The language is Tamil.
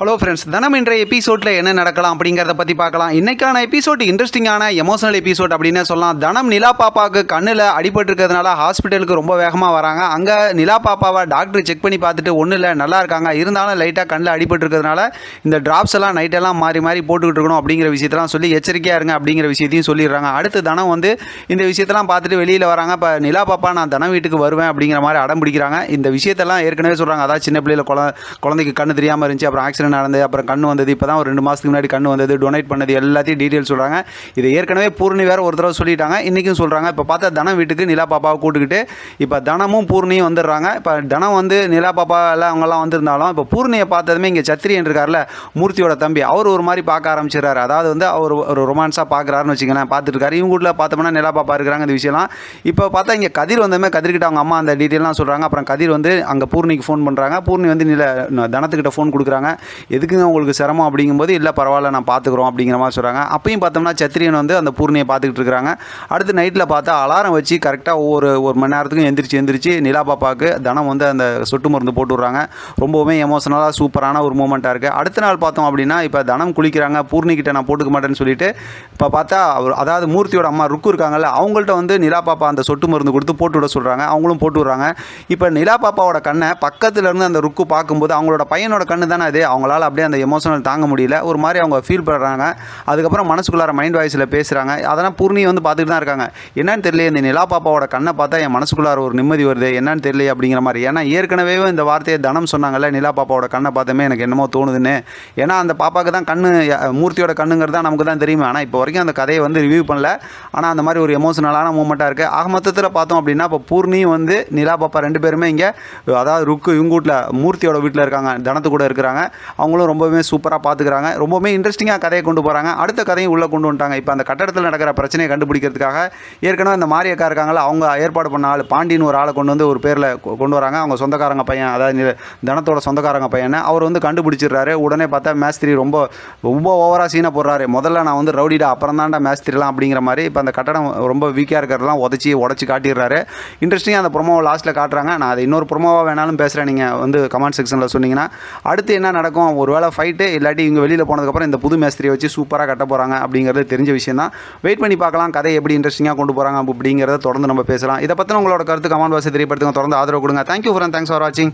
ஹலோ ஃப்ரெண்ட்ஸ் தினம் இன்றைய எபிசோடில் என்ன நடக்கலாம் அப்படிங்கிறத பற்றி பார்க்கலாம். இன்னைக்கான எபிசோட் இன்ட்ரெஸ்டிங்கான எமோஷனல் எபிசோட் அப்படின்னு சொல்லலாம். தனம் நிலா பாப்பாவுக்கு கண்ணில் அடிபட்டிருக்கிறதுனால ஹாஸ்பிட்டலுக்கு ரொம்ப வேகமாக வராங்க. அங்கே நிலா பாப்பாவை டாக்டர் செக் பண்ணி பார்த்துட்டு ஒன்றும் இல்லை நல்லா இருக்காங்க. இருந்தாலும் லைட்டாக கண்ணில் அடிபட்டிருக்கிறதுனால இந்த ட்ராப்ஸ் எல்லாம் நைட்டெல்லாம் மாறி மாறி போட்டுக்கிட்டு இருக்கணும் அப்படிங்கிற விஷயத்தெல்லாம் சொல்லி எச்சரிக்கையாக இருங்க அப்படிங்கிற விஷயத்தையும் சொல்லிடுறாங்க. அடுத்து தனம் வந்து இந்த விஷயத்தெல்லாம் பார்த்துட்டு வெளியில் வராங்க. இப்போ நிலா பாப்பா நான் தனம் வீட்டுக்கு வருவேன் அப்படிங்கிற மாதிரி அடம் பிடிக்கிறாங்க. இந்த விஷயத்தெல்லாம் ஏற்கனவே சொல்கிறாங்க அதாவது சின்ன பிள்ளையில குழந்தைக்கு கண்ணு தெரியாமல் இருந்துச்சு. அப்புறம் ஆக்சிடென்ட் நடந்தது அப்புறம் கண் வந்தது இப்போ தான் ஒரு ரெண்டு மாதத்துக்கு முன்னாடி கண் வந்தது டொனேட் பண்ணது எல்லாத்தையும் டீட்டெயில் சொல்கிறாங்க இது ஏற்கனவே பூர்ணி வேறு ஒரு தடவை சொல்லிட்டாங்க இன்றைக்கும் சொல்கிறாங்க இப்போ பார்த்தா தனம் வீட்டுக்கு நிலா பாப்பாவை கூட்டுக்கிட்டு இப்போ தனமும் பூர்ணியும் வந்துடுறாங்க. இப்போ தனம் வந்து நிலா பாப்பா எல்லாம் அவங்கெல்லாம் வந்திருந்தாலும் இப்போ பூர்ணியை பார்த்ததுமே இங்கே சத்திரியன் இருக்கார்ல மூர்த்தியோட தம்பி அவர் ஒரு மாதிரி பார்க்க ஆரம்பிச்சிடறாரு. அதாவது வந்து அவர் ஒரு ரொமான்ஸாக பார்க்குறாருன்னு வச்சுக்கோங்களேன் பார்த்துட்டு இருக்காரு இவங்க வீட்டில் பார்த்தோம்னா நிலா பாப்பா இருக்கிறாங்க இந்த விஷயம்லாம். இப்போ பார்த்தா இங்கே கதிர் வந்தமே கதிர்கிட்ட அவங்க அம்மா அந்த டீட்டெயிலாம் சொல்கிறாங்க அப்புறம் கதிர் வந்து அங்கே பூர்ணிக்கு ஃபோன் பண்ணுறாங்க பூர்ணி வந்து நில தனத்துக்கிட்ட ஃபோன் கொடுக்குறாங்க. எதுக்குங்க உங்களுக்கு சிரமம் அப்படிங்கும்போது இல்லை பரவாயில்ல நான் பார்த்துக்குறோம் அப்படிங்கிற மாதிரி சொல்கிறாங்க அப்பயும் பார்த்தோம்னா சத்திரியன் வந்து அந்த பூர்ணியை பார்த்துக்கிட்டு இருக்கிறாங்க அடுத்து நைட்டில் பார்த்தா அலாரம் வச்சு கரெக்டாக ஒவ்வொரு ஒரு மணி நேரத்துக்கும் எந்திரிச்சு எந்திரிச்சு நிலா பாப்பாவுக்கு தனம் வந்து அந்த சொட்டு மருந்து போட்டு விட்றாங்க. ரொம்பவுமே எமோஷனலாக சூப்பரான ஒரு மூமெண்ட்டாக இருக்குது அடுத்த நாள் பார்த்தோம் அப்படின்னா இப்போ தனம் குளிக்கிறாங்க. பூர்ணிக்கிட்ட நான் போட்டுக்க மாட்டேன்னு சொல்லிட்டு இப்போ பார்த்தா அவர் அதாவது மூர்த்தியோட அம்மா ருக்கு இருக்காங்கல்ல அவங்கள்ட்ட வந்து நிலா பாப்பா அந்த சொட்டு மருந்து கொடுத்து போட்டு விட சொல்கிறாங்க அவங்களும் போட்டு விட்றாங்க. இப்போ நிலா பாப்பாவோட கண்ணை பக்கத்துலேருந்து அந்த ருக்கு பார்க்கும்போது அவங்களோட பையனோட கண்ணு தானே அது அவங்களால அப்படியே அந்த எமோஷனல் தாங்க முடியல. ஒரு மாதிரி அவங்க ஃபீல் பண்ணுறாங்க அதுக்கப்புறம் மனசுக்குள்ளார மைண்ட் வாய்ஸில் பேசுகிறாங்க அதெல்லாம் பூர்ணி வந்து பார்த்துட்டு தான் இருக்காங்க. என்னன்னு தெரியல இந்த நிலா பாப்பாவோட கண்ணை பார்த்தா என் மனசுக்குள்ளார ஒரு நிம்மதி வருது என்னன்னு தெரியல அப்படிங்கிற மாதிரி. ஏன்னா ஏற்கனவே இந்த வார்த்தையை தனம் சொன்னாங்கல்ல நிலா பாப்பாவோட கண்ணை பார்த்தமே எனக்கு என்னமோ தோணுதுன்னு. ஏன்னா அந்த பாப்பாவுக்கு தான் கண்ணு மூர்த்தியோட கண்ணுங்கிறது தான் நமக்கு தான் தெரியும். ஆனால் இப்போ வரைக்கும் அந்த கதையை வந்து ரிவ்யூ பண்ணல. ஆனால் அந்த மாதிரி ஒரு எமோஷனலான மூமெண்ட்டாக இருக்குது ஆக மொத்தத்தில் பார்த்தோம் அப்படின்னா இப்போ பூர்ணியும் வந்து நிலா பாப்பா ரெண்டு பேருமே இங்கே அதாவது ருக்கு இவங்க வீட்டில் மூர்த்தியோட வீட்டில் இருக்காங்க. தனத்து கூட இருக்கிறாங்க. அவங்களும் ரொம்பவுமே சூப்பராக பார்த்துக்கிறாங்க ரொம்பவுமே இன்ட்ரெஸ்டிங்காக கதையை கொண்டு போகிறாங்க அடுத்த கதையும் உள்ளே கொண்டு வந்துட்டாங்க. இப்போ அந்த கட்டடத்தில் நடக்கிற பிரச்சனையை கண்டுபிடிக்கிறதுக்காக ஏற்கனவே அந்த மாரியக்கா இருக்காங்களா அவங்க ஏற்பாடு பண்ண ஆள் பாண்டின்னு ஒரு ஆளை கொண்டு வந்து ஒரு பேரில் கொண்டு வராங்க. அவங்க சொந்தக்காரங்க பையன் அதாவது தனத்தோட சொந்தக்காரங்க பையனை அவர் வந்து கண்டுபிடிச்சிடுறாரு. உடனே பார்த்தா மேஸ்திரி ரொம்ப ரொம்ப ஓவராக சீனை போடுறாரு. முதல்ல நான் வந்து ரவுடிடா அப்புறம் தான்டா மேஸ்திரிலாம் அப்படிங்கிற மாதிரி இப்போ அந்த கட்டடம் ரொம்ப வீக்காக இருக்கிறதெல்லாம் உதச்சி உடச்சி காட்டிடுறாரு. இன்ட்ரெஸ்டிங்காக அந்த ப்ரொமோவை லாஸ்ட்டில் காட்டுறாங்க. நான் அதை இன்னொரு ப்ரொமோவாக வேணாலும் பேசுகிறேன் நீங்கள் வந்து கமெண்ட் செக்ஷனில் சொன்னீங்கன்னா அடுத்து என்ன நடக்கும்? ஒரு வேளை ஃபைட்டு இல்லாட்டி இவங்க வெளியில் போனதுக்கப்புறம் இந்த புது மேஸ்திரியை வச்சு சூப்பராக கட்ட போகிறாங்க அப்படிங்கிறது தெரிஞ்ச விஷயம் தான் வெயிட் பண்ணி பார்க்கலாம். கதை எப்படி இன்ட்ரெஸ்டிங்காக கொண்டு போகிறாங்க அப்படிங்கிறத தொடர்ந்து நம்ம பேசலாம். இதை பற்றின உங்களோட கருத்து கமெண்ட் பாக்ஸை தெரியப்படுத்துங்க. தொடர்ந்து ஆதரவு கொடுங்க. தேங்க்யூ ஃபார் தேங்க்ஸ் ஃபார் வாட்சிங்